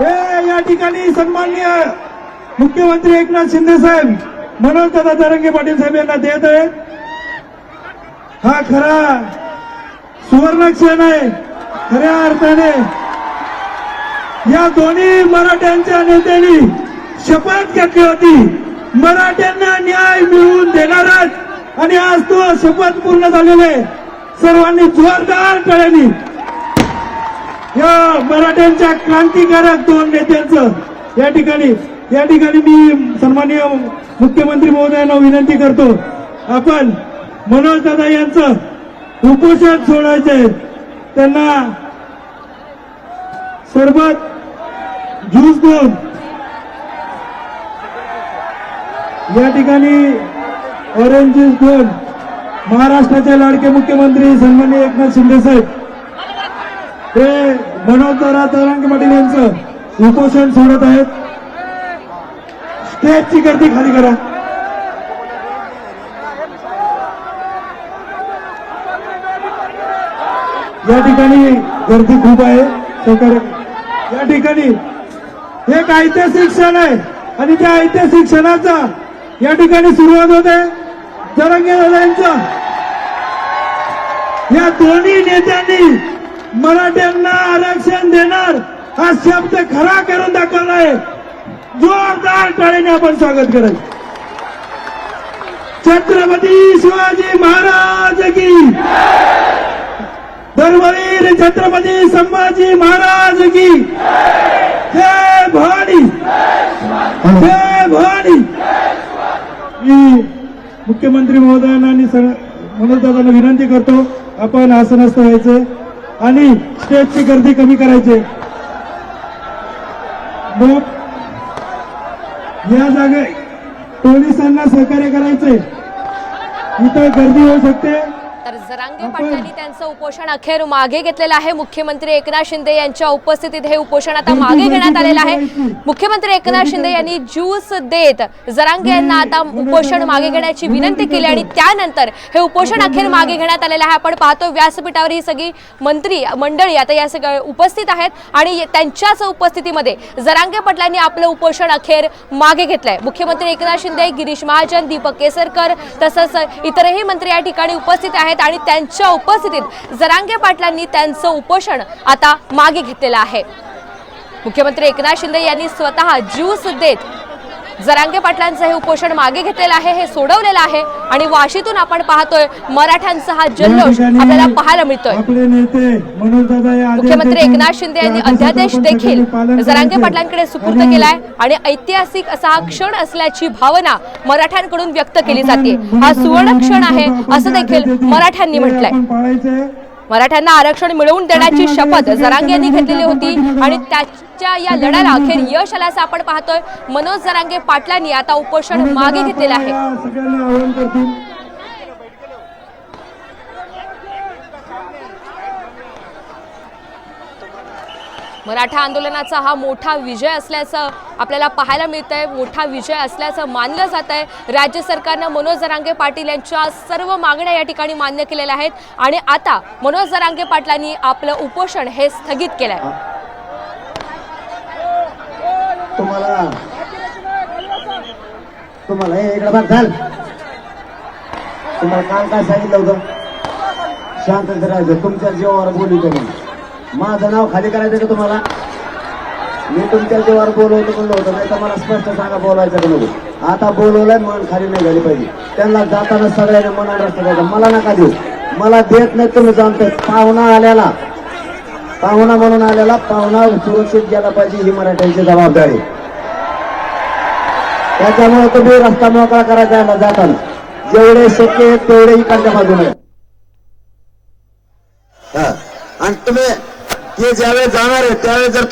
हे या ठिकाणी सन्माननीय मुख्यमंत्री एकनाथ शिंदे साहेब मनोज दादा तरंगे पाटील साहेब यांना देत आहेत. हा खरा सुवर्णक्षण आहे खऱ्या अर्थाने. या दोन्ही मराठ्यांच्या नेत्यांनी शपथ घेतली होती. मराठ्यांना न्याय मिळवून देणारच आणि आज तो शपथ पूर्ण झालेले आहे. सर्वांनी जोरदार टाळ्यांनी या मराठ्यांच्या क्रांतिकारक दोन नेत्यांचं या ठिकाणी या ठिकाणी मी सन्माननीय मुख्यमंत्री महोदयांना विनंती करतो. आपण मनोज दादा यांचं उपोषण सोडायचंय. त्यांना सरबत ज्यूस देऊन या ठिकाणी ऑरेंज ज्यूस देऊन महाराष्ट्राचे लाडके मुख्यमंत्री सन्माननीय एकनाथ शिंदे साहेब. हे मनोज दादा तरंग पाटील यांचं उपोषण सोडत आहेत. स्टेजची गर्दी खाली करा. या ठिकाणी गर्दी खूप आहे. सहकार्य या ठिकाणी एक ऐतिहासिक क्षण आहे. आणि त्या ऐतिहासिक क्षणाचा या ठिकाणी सुरुवात होते. जरंगे दादा यांचं या दोन्ही नेत्यांनी मराठ्यांना आरक्षण देणार हा शब्द खरा करून दाखवलाय. जोरदार टाळीने आपण स्वागत करायचं छत्रपती शिवाजी महाराज की. धर्मवीर छत्रपती संभाजी महाराज की. जय भवानी. जय भवानी. मी मुख्यमंत्री महोदयांना आणि मनोजदादांना विनंती करतो आपण आसनस्थ व्हायचं. आणि स्टेजची गर्दी कमी करायची. मग या जागे पोलिसांना सहकार्य करायचंय. इथं गर्दी होऊ शकते. तर जरांगे पाटलांनी त्यांचं उपोषण अखेर मागे घेतलेलं आहे. मुख्यमंत्री एकनाथ शिंदे यांच्या उपस्थितीत हे उपोषण आता मागे घेण्यात आलेलं आहे. मुख्यमंत्री एकनाथ शिंदे यांनी ज्यूस देत जरांगे यांना आता उपोषण मागे घेण्याची विनंती केली आणि त्यानंतर हे उपोषण अखेर मागे घेण्यात आलेलं आहे. आपण पाहतो व्यासपीठावर ही सगळी मंत्री मंडळी आता या सगळ्या उपस्थित आहेत आणि त्यांच्याच उपस्थितीमध्ये जरांगे पाटलांनी आपलं उपोषण अखेर मागे घेतलंय. मुख्यमंत्री एकनाथ शिंदे गिरीश महाजन दीपक केसरकर तसंच इतरही मंत्री या ठिकाणी उपस्थित आहेत. आणि त्यांच्या उपस्थितीत जरांगे पाटलांनी त्यांचं उपोषण आता मागे घेतलेलं आहे. मुख्यमंत्री एकनाथ शिंदे यांनी स्वतः ज्यूस देत जरांगे पाटलांचं हे उपोषण मागे घेतलेलं आहे हे सोडवलेलं आहे आणि वाशीतून आपण पाहतोय मराठ्यांचा हा जल्लोष आपल्याला पाहायला मिळतोय. मुख्यमंत्री एकनाथ शिंदे यांनी अध्यादेश देखील जरांगे पाटलांकडे सुपूर्द केलाय आणि ऐतिहासिक असा हा क्षण असल्याची भावना मराठ्यांकडून व्यक्त केली जाते. हा सुवर्ण क्षण आहे असं देखील मराठ्यांनी म्हटलंय. मराठ्यांना आरक्षण मिळवून देण्याची शपथ जरांगे यांनी घेतलेली होती. आणि त्याच्या या लढ्याला अखेर यश आल्याचं आपण पाहतोय. मनोज जरांगे पाटलांनी आता उपोषण मागे घेतलेलं आहे. मराठा आंदोलनाचा हा मोठा विजय असल्याचं आपल्याला पाहायला मिळतंय. मोठा विजय असल्याचं मानलं जात आहे राज्य सरकारनं मनोज जरांगे पाटील यांच्या सर्व मागण्या या ठिकाणी मान्य केलेल्या आहेत. आणि आता मनोज जरांगे पाटलांनी आपलं उपोषण हे स्थगित केलंय. तुम्हाला तुम्हाला इकडे बघ झाल तुम्हाला काय सांगितलं होतं? शांत राहायचं. तुमच्या जीवावर बोलू तुम्ही. माझं नाव खाली करायचं का तुम्हाला? मी तुमच्या जेव्हा बोलवतो म्हणलं होतं नाही तर मला स्पष्ट सांगा बोलायचं का नको? आता बोलवलंय मन खाली नाही झाली पाहिजे. त्यांना जाताना सगळ्यांना मनाला रस्ता द्यायचा मला नका देऊ. मला देत नाही तुम्ही जाणतोय. पाहुणा आल्याला. पाहुणा म्हणून आलेला पाहुणा सुरक्षित गेला पाहिजे ही मराठ्यांची जबाबदारी. त्याच्यामुळे तुम्ही रस्ता मोकळा करायचा आहे जाताना. जेवढे शक्य तेवढे इकडच्या बाजूने. आणि तुम्ही हे ज्यावेळेस जाणार आहे त्यावेळेस जर